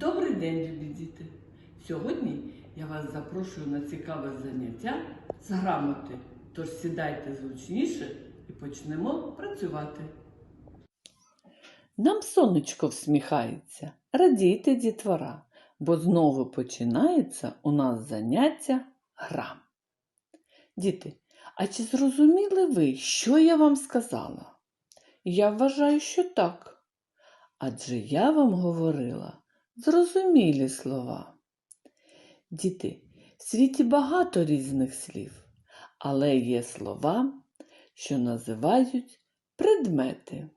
Добрий день, любі діти! Сьогодні я вас запрошую на цікаве заняття з грамоти. Тож сідайте зручніше і почнемо працювати. Нам сонечко всміхається. Радійте, дітвора, бо знову починається у нас заняття гра. Діти, а чи зрозуміли ви, що я вам сказала? Я вважаю, що так. Адже я вам говорила зрозумілі слова. Діти, в світі багато різних слів, але є слова, що називають предмети.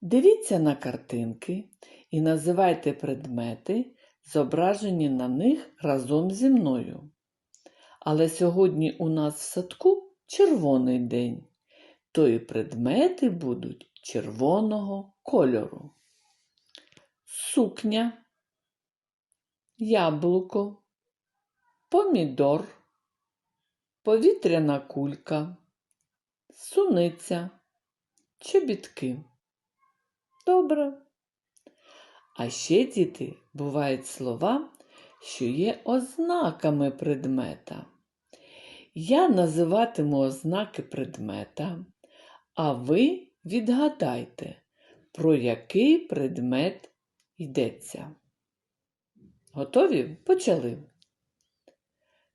Дивіться на картинки і називайте предмети, зображені на них разом зі мною. Але сьогодні у нас в садку червоний день, то і предмети будуть червоного кольору. Сукня, яблуко, помідор, повітряна кулька, суниця, чобітки. Добре. А ще, діти, бувають слова, що є ознаками предмета. Я називатиму ознаки предмета, а ви відгадайте, про який предмет йдеться. Готові? Почали.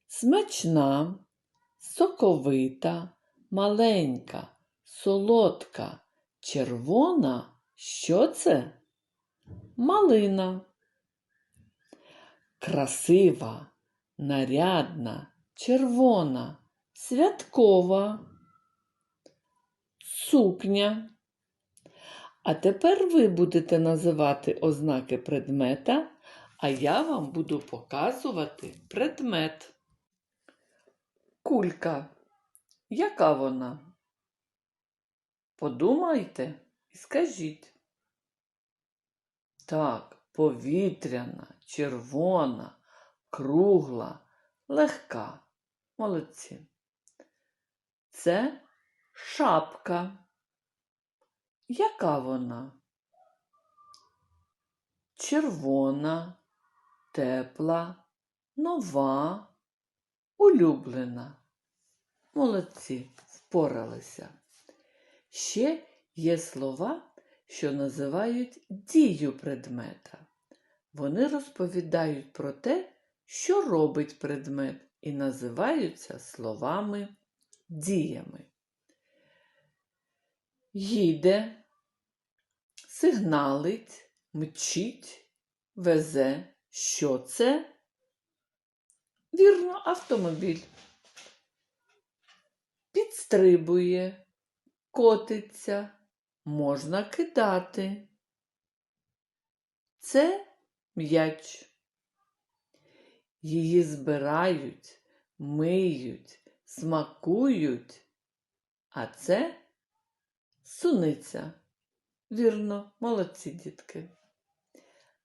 Смачна, соковита, маленька, солодка, червона. Що це? Малина. Красива, нарядна, червона, святкова. Сукня. А тепер ви будете називати ознаки предмета, а я вам буду показувати предмет. Кулька. Яка вона? Подумайте і скажіть. Так, повітряна, червона, кругла, легка. Молодці. Це шапка. Яка вона? Червона, тепла, нова, улюблена. Молодці, впоралися. Ще є слова, що називають дію предмета. Вони розповідають про те, що робить предмет, і називаються словами діями. Їде, сигналить, мчить, везе. Що це? Вірно, автомобіль. Підстрибує, котиться, можна кидати. Це м'яч. Її збирають, миють, смакують, а це суниця. Вірно, молодці дітки.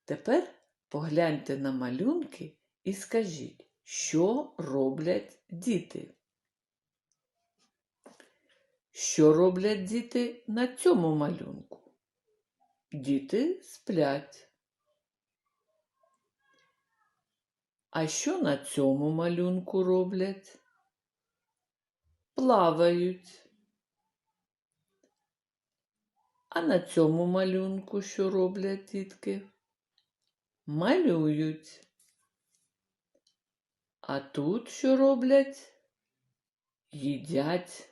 Тепер погляньте на малюнки і скажіть, що роблять діти. Що роблять діти на цьому малюнку? Діти сплять. А що на цьому малюнку роблять? Плавають. А на цьому малюнку що роблять дітки? Малюють. А тут що роблять? Їдять.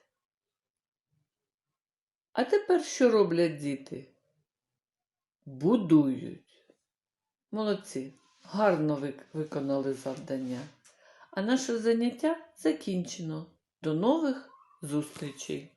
А тепер що роблять діти? Будують. Молодці, гарно ви виконали завдання. А наше заняття закінчено. До нових зустрічей!